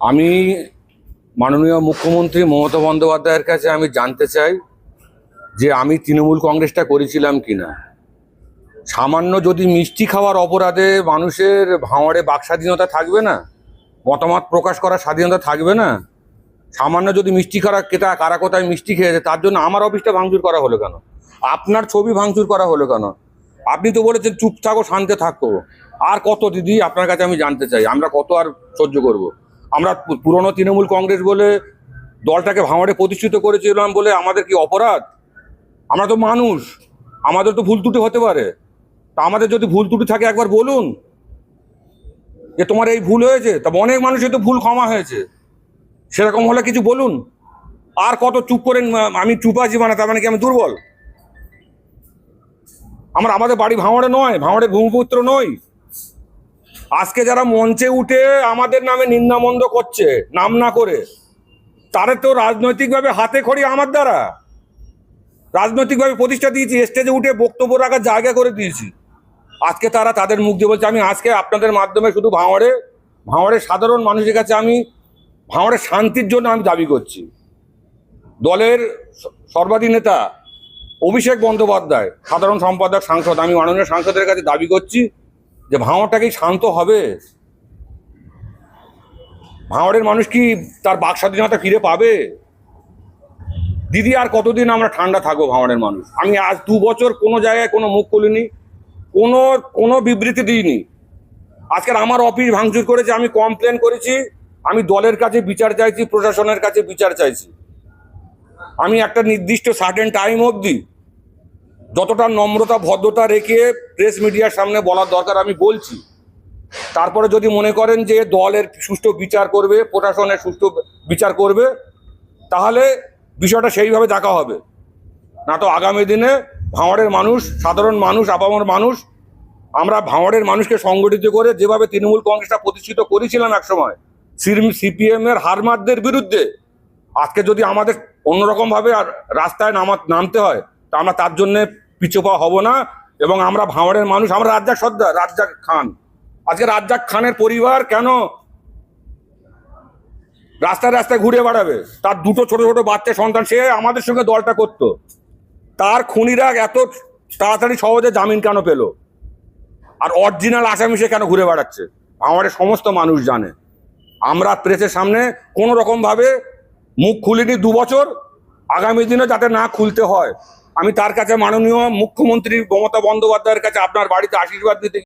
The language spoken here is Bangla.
আমি মাননীয় মুখ্যমন্ত্রী মমতা বন্দ্যোপাধ্যায়ের কাছে আমি জানতে চাই যে আমি তৃণমূল কংগ্রেসটা করেছিলাম কিনা। সামান্য যদি মিষ্টি খাওয়ার অপরাধে মানুষের ভাঁড়ে বাক স্বাধীনতা থাকবে না, মতামত প্রকাশ করার স্বাধীনতা থাকবে না, সামান্য যদি মিষ্টি খাওয়া কেটা কারা কোথায় মিষ্টি খেয়েছে, তার জন্য আমার অফিসটা ভাঙচুর করা হলো কেন? আপনার ছবি ভাঙচুর করা হলো কেন? আপনি তো বলেছেন চুপ থাকো, শান্তে থাকো। আর কত দিদি আপনার কাছে আমি জানতে চাই, আমরা কত আর সহ্য করব। আমরা পুরনো তৃণমূল কংগ্রেস বলে দলটাকে ভাঙড়ে প্রতিষ্ঠিত করেছিলাম বলে আমাদের কি অপরাধ? আমরা তো মানুষ, আমাদের তো ভুল ত্রুটি হতে পারে। তা আমাদের যদি ভুল ত্রুটি থাকে একবার বলুন। যে তোমার এই ভুল হয়েছে, তা অনেক মানুষের তো ভুল ক্ষমা হয়েছে। সেরকম হলে কিছু বলুন। আর কত চুপ করেন আমি চুপ আছি মানে তার মানে কি আমি দুর্বল? আমার আমাদের বাড়ি ভাঙড়ে নয় ভাঙড়ে ভূমিপুত্র নই। আজকে যারা মঞ্চে উঠে আমাদের নামে নিন্দামন্দ করছে, নাম না করে তারা তো রাজনৈতিকভাবে হাতে খড়ি আমার দ্বারা। রাজনৈতিকভাবে প্রতিষ্ঠা দিয়েছি স্টেজে উঠে বক্তব্য রাখার জায়গা করে দিয়েছি। আজকে তারা তাদের মুখ দিয়ে বলছে, আমি আজকে আপনাদের মাধ্যমে শুধু ভাঙড়ে, ভাঙড়ের সাধারণ মানুষের কাছে আমি ভাঙড়ের শান্তির জন্য আমি দাবি করছি। দলের স- সর্বাধি নেতা অভিষেক বন্দ্যোপাধ্যায়, সাধারণ সম্পাদক, সাংসদ। আমি মাননীয় সাংসদের কাছে দাবি করছি যে ভাঙড়টা কি শান্ত হবে? ভাঙড়ের মানুষ কি তার বাক স্বাধীনতা ফিরে পাবে? দিদি, আর কতদিন আমরা ঠান্ডা থাকব ভাঙড়ের মানুষ? আমি আজ দু বছর কোনো জায়গায় কোনো মুখ খুলিনি, কোনো কোনো বিবৃতি দিইনি। আজকের আমার অফিস ভাঙচুর করেছে, আমি কমপ্লেন করেছি, আমি দলের কাছে বিচার চাইছি, প্রশাসনের কাছে বিচার চাইছি। আমি একটা নির্দিষ্ট সার্টেন টাইম অবধি যতটা নম্রতা, ভদ্রতা রেখে প্রেস মিডিয়ার সামনে বলার দরকার আমি বলছি। তারপরে যদি মনে করেন যে দলের সুষ্ঠু বিচার করবে, প্রশাসনের সুষ্ঠু বিচার করবে, তাহলে বিষয়টা সেইভাবে দেখা হবে। না তো আগামী দিনে ভাঁড়ের মানুষ, সাধারণ মানুষ, আপামর মানুষ, আমরা ভাঁড়ের মানুষকে সংগঠিত করে যেভাবে তৃণমূল কংগ্রেসটা প্রতিষ্ঠিত করেছিলাম একসময় সিপিএম এর হারমাদদের বিরুদ্ধে, আজকে যদি আমাদের অন্যরকমভাবে রাস্তায় নামা নামতে হয়, তা আমরা তার জন্যে পিছুপা হব না এবং আমরা ভাঁড়ের মানুষ, আমরা রাজ্জাক সর্দার, রাজ্জাক খান। আজকে রাজ্জাক খানের পরিবার কেন রাস্তায় রাস্তায় ঘুরে বেড়াবে? তার দুটো ছোট ছোট বাচ্চা সন্তান, সে আমাদের সঙ্গে দলটা করত। তার খুনিরা এত তাড়াতাড়ি সহজে জামিন কেন পেল? আর অরিজিনাল আসামি সে কেন ঘুরে বেড়াচ্ছে? আমাদের সমস্ত মানুষ জানে। আমরা প্রেসের সামনে কোনো রকমভাবে মুখ খুলিনি দু বছর। আগামী দিনে যাতে না খুলতে হয়। আমি তার কাছে মাননীয় মুখ্যমন্ত্রী মমতা বন্দ্যোপাধ্যায়ের কাছে আপনার বাড়িতে আশীর্বাদ দিতে